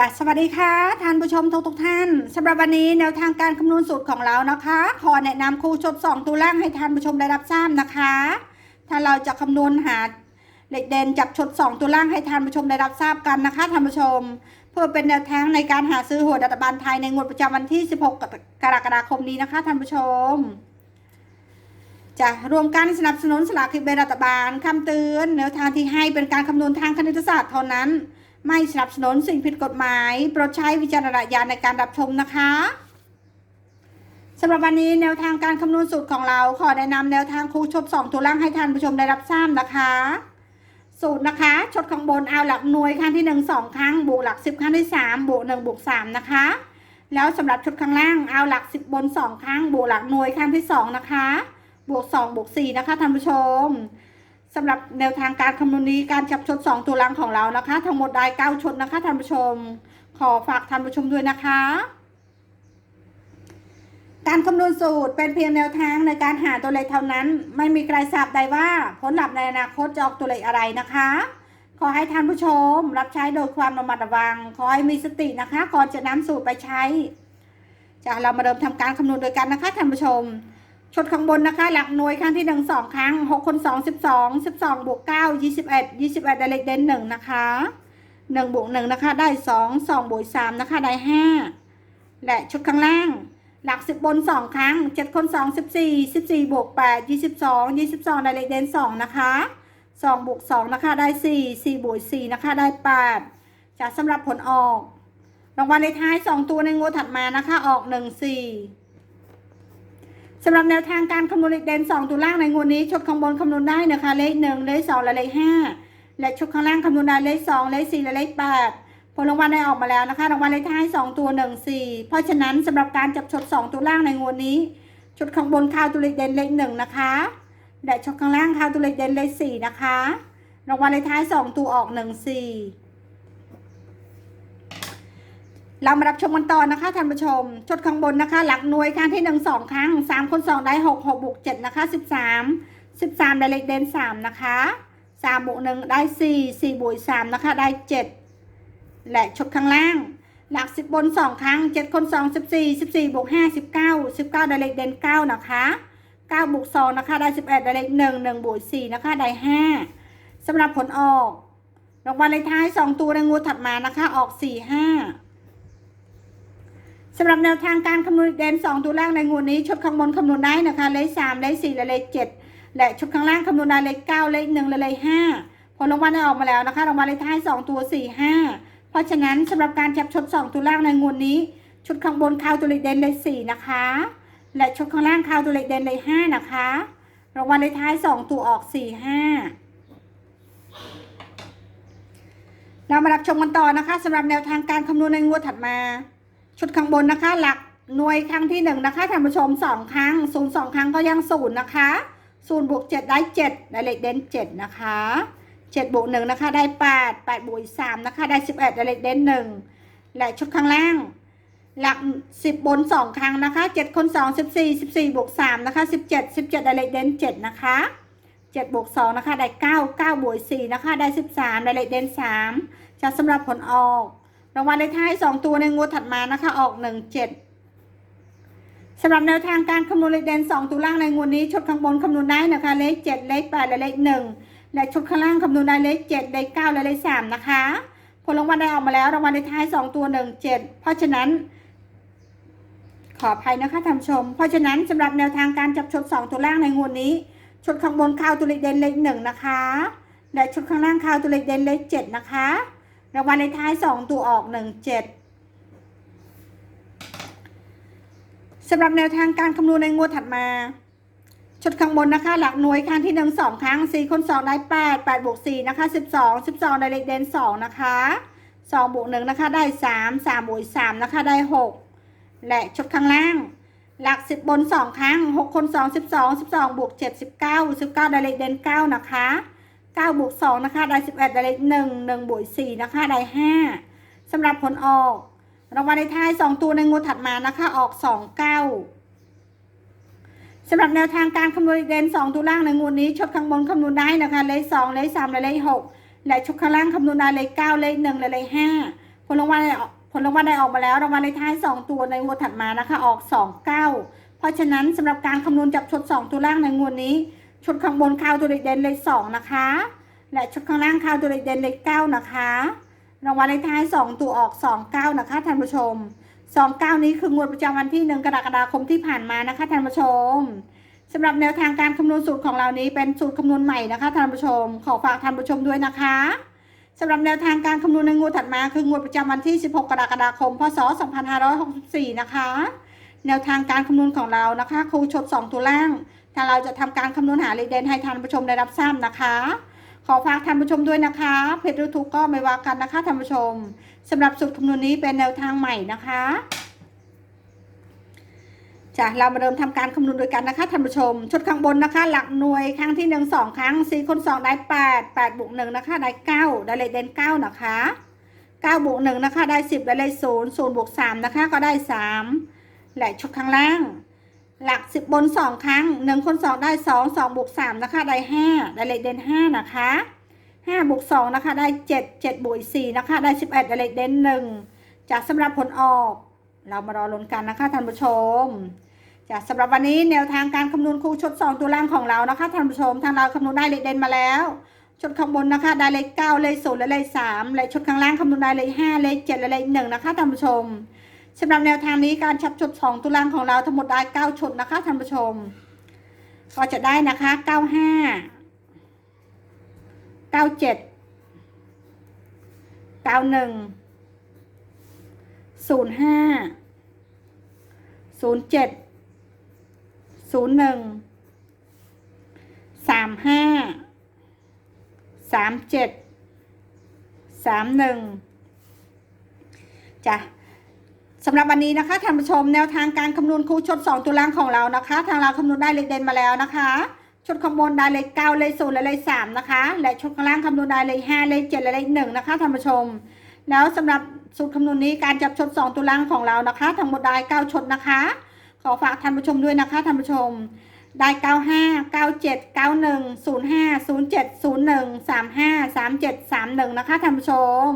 จ้ะสวัสดีค่ะท่านผู้ชมทุกทุกท่านสำหรับวันนี้แนวทางการคำนวณสูตรของเรานะคะ ขอแนะนำครูชดสองตัวล่างให้ท่านผู้ชมได้รับทราบนะคะ ถ้าเราจะคำนวณหาเหล็กเด่นจับชดสองตัวล่างให้ท่านผู้ชมได้รับทราบกันนะคะท่านผู้ชม เพื่อเป็นแนวทางในการหาซื้อหวยรัฐบาลไทยในงวดประจำวันที่ 16 กรกฎาคมนี้นะคะท่านผู้ชมจะรวมการสนับสนุนสลากกินแบ่งรัฐบาลคำเตือนแนวทางที่ให้เป็นการคำนวณทางคณิตศาสตร์เท่านั้น ไม่สนับสนุนสิ่งผิดกฎหมาย โปรดใช้วิจารณญาณในการรับชมนะคะสำหรับวันนี้แนวทางการคำนวณสูตรของเรา ขอแนะนำแนวทางครูชบสองตัวล่างให้ท่านผู้ชมได้รับทราบนะคะ สูตรนะคะชดข้างบนเอาหลักหน่วยครั้งที่หนึ่งสองครั้งบวกหลักสิบครั้งที่สามบวกหนึ่งบวกสามนะคะ แล้วสำหรับชุดข้างล่างเอาหลักสิบบนสองครั้งบวกหลักหน่วยครั้งที่สองนะคะ บวกสองบวกสี่นะคะท่านผู้ชม สำหรับแนวทางการคำนวณนี้การจับชดสองตัวล่างของเรานะคะ ทั้งหมดได้เก้าชดนะคะท่านผู้ชม ขอฝากท่านผู้ชมด้วยนะคะ การคำนวณสูตรเป็นเพียงแนวทางในการหาตัวเลขเท่านั้น ไม่มีใครทราบได้ว่าผลลัพธ์ในอนาคตจะออกตัวเลขอะไรนะคะ ขอให้ท่านผู้ชม รับใช้โดยความระมัดระวัง ขอให้มีสตินะคะ ก่อนจะนำสูตรไปใช้จะเรามาเริ่มทำการคำนวณโดยกันนะคะท่านผู้ชม ชดข้างบนนะคะ หลักหน่วยครั้งที่หนึ่งสองครั้งหกคนสองสิบสองสิบสองบวกเก้ายี่สิบเอ็ดยี่สิบเอ็ดได้เลขเด่นหนึ่งนะคะหนึ่งบวกหนึ่งนะคะได้สองสองบวกสามนะคะได้ห้าและชุดข้างล่าง หลักสิบบนสองครั้งเจ็ดคนสองสิบสี่สิบสี่บวกแปดยี่สิบสองยี่สิบสองได้เลขเด่นสองนะคะสองบวกสองนะคะได้สี่สี่บวกสี่นะคะได้แปดจากสำหรับผลออกรางวัลเลขท้ายสองตัวในงวดถัดมานะคะออกหนึ่งสี่ สำหรับแนวทางการคำนวณเลขเด่น2ตัวล่างในงวดนี้ชุดข้างบนคำนวณได้นะคะ เลข1เลข2และเลข5และชุดข้างล่างคำนวณได้เลข2เลข4และเลข8ผลรางวัลได้ออกมาแล้วนะคะรางวัลเลขท้าย 2 ตัว 1 4 เพราะฉะนั้นสำหรับการจับชุด2ตัวล่างในงวดนี้ชุดข้างบนเข้าวตัวเลขเด่นเลข1นะคะและชุดข้างล่างเข้าวตัวเลขเด่นเลข4นะคะรางวัลเลขท้าย 2 ตัวออก 1 4 เรามารับชมกันต่อนะคะท่านผู้ชมชุดข้างบนนะคะ หลักหน่วยครั้งที่หนึ่งสองครั้งสามคนสองได้หกหกบวกเจ็ดนะคะสิบสามสิบสามได้เลขเด่นสามนะคะสามบวกหนึ่งได้สี่สี่บวกสามนะคะได้เจ็ดและชุดข้างล่าง หลักสิบบนสองครั้งเจ็ดคนสองสิบสี่สิบสี่บวกห้าสิบเก้าสิบเก้าได้เลขเด่นเก้านะคะเก้าบวกสองนะคะได้สิบเอ็ดได้เลขหนึ่งหนึ่งบวกสี่นะคะได้ห้าสำหรับผลออกรางวัลเลขท้ายสองตัวในงวดถัดมานะคะ ออกสี่ห้า สำหรับแนวทางการคำนวณเด่น2ตัวล่างในงวดนี้ ชุดข้างบนคำนวณได้นะคะ เลข3เลข4และเลข7และชุดข้างล่างคำนวณได้เลข9เลข1และเลข5ผลรางวัลได้ออกมาแล้วนะคะรางวัลเลขท้าย 2 ตัว 4 5 เพราะฉะนั้นสำหรับการจับชุด 2 ตัวล่างในงวดนี้ ชุดข้างบนเข้าตัวเลขเด่นเลข4นะคะ และชุดข้างล่างเข้าตัวเลขเด่นเลข5นะคะรางวัลเลขท้าย 2 ตัวออก 4 5เรามารับชมกันต่อนะคะสำหรับแนวทางการคำนวณในงวดถัดมา ชุดข้างบนนะคะ หลักหน่วยครั้งที่หนึ่งนะคะท่านผู้ชมสองครั้งศูนย์สองครั้งก็ยังศูนย์นะคะศูนย์บวกเจ็ดได้เจ็ดได้เลขเด่นเจ็ดนะคะเจ็ดบวกหนึ่งนะคะได้แปดแปดบวกสามนะคะได้สิบเอ็ดได้เลขเด่นหนึ่งและชุดข้างล่าง หลักสิบบนสองครั้งนะคะเจ็ดคนสองสิบสี่สิบสี่บวกสามนะคะสิบเจ็ดสิบเจ็ดได้เลขเด่นเจ็ดนะคะเจ็ดบวกสองนะคะได้เก้าเก้าบวกสี่นะคะได้สิบสามได้เลขเด่นสามจะสำหรับผลออก รางวัลเลขท้าย2ตัวในงวดถัดมานะคะออก17สำหรับแนวทางการคำนวณเลขเด่น2ตัวล่างในงวดนี้ชุดข้างบนคำนวณได้นะคะ เลข7เลข8และเลข1และชุดข้างล่างคำนวณได้เลข7เลข9และเลข3นะคะ ผลรางวัลได้ออกมาแล้วรางวัลเลขท้าย2ตัว1 7เพราะฉะนั้น ขออภัยนะคะท่านชม เพราะฉะนั้นสำหรับแนวทางการจับชุด2ตัวล่างในงวดนี้ชุดข้างบนข้าตัวเลขเด่นเลข1นะคะ และชุดข้างล่างข้าตัวเลขเด่นเลข7นะคะ รางวัลในท้ายสองตัวออกหนึ่งเจ็ดสำหรับแนวทางการคำนวณในงวดถัดมา ชุดข้างบนนะคะ หลักหน่วยครั้งที่หนึ่งสองครั้งสี่คนสองได้แปดแปดบวกสี่นะคะสิบสองสิบสองได้เลขเด่นสองนะคะสองบวกหนึ่งนะคะได้สามสามบวกสามนะคะได้หกและชุดข้างล่าง หลักสิบบนสองครั้งหกคนสองสิบสองสิบสองบวกเจ็ดสิบเก้าสิบเก้าได้เลขเด่นเก้านะคะ เก้าบวกสองนะคะ ได้สิบเอ็ดได้เลขหนึ่งหนึ่งบวกสี่นะคะ ได้ห้าสำหรับผลออก รางวัลในท้ายสองตัวในงวดถัดมานะคะ ออกสองเก้าสำหรับแนวทางการคำนวณเด่นสองตัวล่างในงวดนี้ชุดข้างบนคำนวณได้นะคะ เลขสองเลขสามและเลขหกและชุดข้างล่างคำนวณได้เลขเก้าเลขหนึ่งและเลขห้าผลรางวัลผลรางวัลได้ออกมาแล้วรางวัลเลขท้ายสองตัวในงวดถัดมานะคะ ออกสองเก้าเพราะฉะนั้นสำหรับการคำนวณจับชุดสองตัวล่างในงวดนี้ ชุดข้างบนข้าวตัวเลขเด่นเลขสองนะคะ และชุดข้างล่างข้าวตัวเลขเด่นเลขเก้านะคะรางวัลเลขท้ายสองตัวออกสองเก้านะคะท่านผู้ชมสองเก้านี้คืองวดประจำวันที่หนึ่งกรกฎาคมที่ผ่านมานะคะท่านผู้ชมสำหรับแนวทางการคำนวณสูตรของเรานี้เป็นสูตรคำนวณใหม่นะคะท่านผู้ชม ขอฝากท่านผู้ชมด้วยนะคะสำหรับแนวทางการคำนวณในงวดถัดมา คืองวดประจำวันที่ 16 กรกฎาคม พศ 2564 นะคะ แนวทางการคำนวณของเรานะคะ ครูชด 2 ตัวล่าง ถ้าเราจะทำการคำนวณหาเลขเด่นให้ท่านผู้ชมได้รับทราบนะคะ ขอฝากท่านผู้ชมด้วยนะคะ เพจยูทูบก็ไม่ว่ากันนะคะท่านผู้ชมสำหรับสูตรคำนวณนี้เป็นแนวทางใหม่นะคะจ้ะเรามาเริ่มทำการคำนวณด้วยกันนะคะท่านผู้ชม ชุดข้างบนนะคะ หลักหน่วยครั้งที่หนึ่งสองครั้งสี่คนสองได้แปดแปดบวกหนึ่งนะคะ ได้เก้าได้เลขเด่นเก้านะคะเก้าบวกหนึ่งนะคะ ได้สิบได้เลขศูนย์ศูนย์บวกสามนะคะ ก็ได้สามและชุดข้างล่าง หลักสิบบนสองครั้งหนึ่งคนสองได้สองสองบวกสามนะคะได้ห้าได้เลขเด่นห้านะคะห้าบวกสองนะคะได้เจ็ดเจ็ดบวกสี่นะคะได้สิบเอ็ดได้เลขเด่นหนึ่งจากสำหรับผลออก เรามารอลุ้นกันนะคะท่านผู้ชมจากสำหรับวันนี้แนวทางการคำนวณคู่ชดสองตัวล่างของเรานะคะท่านผู้ชมทางเราคำนวณได้เลขเด่นมาแล้วชุดข้างบนนะคะได้เลขเก้าเลขศูนย์และเลขสามและชุดข้างล่างคำนวณได้เลขห้าเลขเจ็ดและเลขหนึ่งนะคะท่านผู้ชม สำหรับแนวทางนี้การชับชุดสองตุลางของเราทั้งหมดได้เก้าชุดนะคะท่านผู้ชม ก็จะได้นะคะเก้าห้าเก้าเจ็ดเก้าหนึ่งศูนย์ห้าศูนย์เจ็ดศูนย์หนึ่งสามห้าสามเจ็ดสามหนึ่งจ้ะ สำหรับวันนี้นะคะท่านผู้ชมแนวทางการคำนวณคู่ชด2ตัวล่างของเรานะคะ ทางเราคำนวณได้เลขเด่นมาแล้วนะคะชุดข้างบนได้เลข9เลข0และเลข3นะคะ และชุดข้างล่างคำนวณได้เลข5เลข7และเลข1นะคะท่านผู้ชม แล้วสำหรับสูตรคำนวณนี้การจับชด2ตัวล่างของเรานะคะ ทั้งหมดได้9ชดนะคะ ขอฝากท่านผู้ชมด้วยนะคะท่านผู้ชม ได้95 97 91 05 07 01 35 37 31นะคะท่านผู้ชม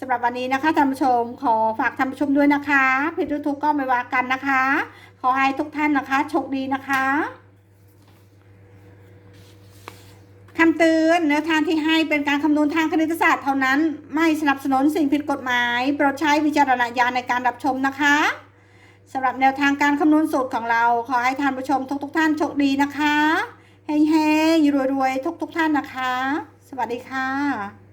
สำหรับวันนี้นะคะท่านผู้ชมขอฝากท่านผู้ชมด้วยนะคะเพจทูบก็ไม่ว่ากันนะคะ ขอให้ทุกท่านนะคะโชคดีนะคะคำเตือนเนื้อทางที่ให้เป็นการคำนวณทางคณิตศาสตร์เท่านั้น ไม่สนับสนุนสิ่งผิดกฎหมายโปรดใช้วิจารณญาณในการรับชมนะคะสำหรับแนวทางการคำนวณสูตรของเรา ขอให้ท่านผู้ชมทุกๆท่านโชคดีนะคะเฮ้ยๆรวยๆทุกๆท่านนะคะ สวัสดีค่ะ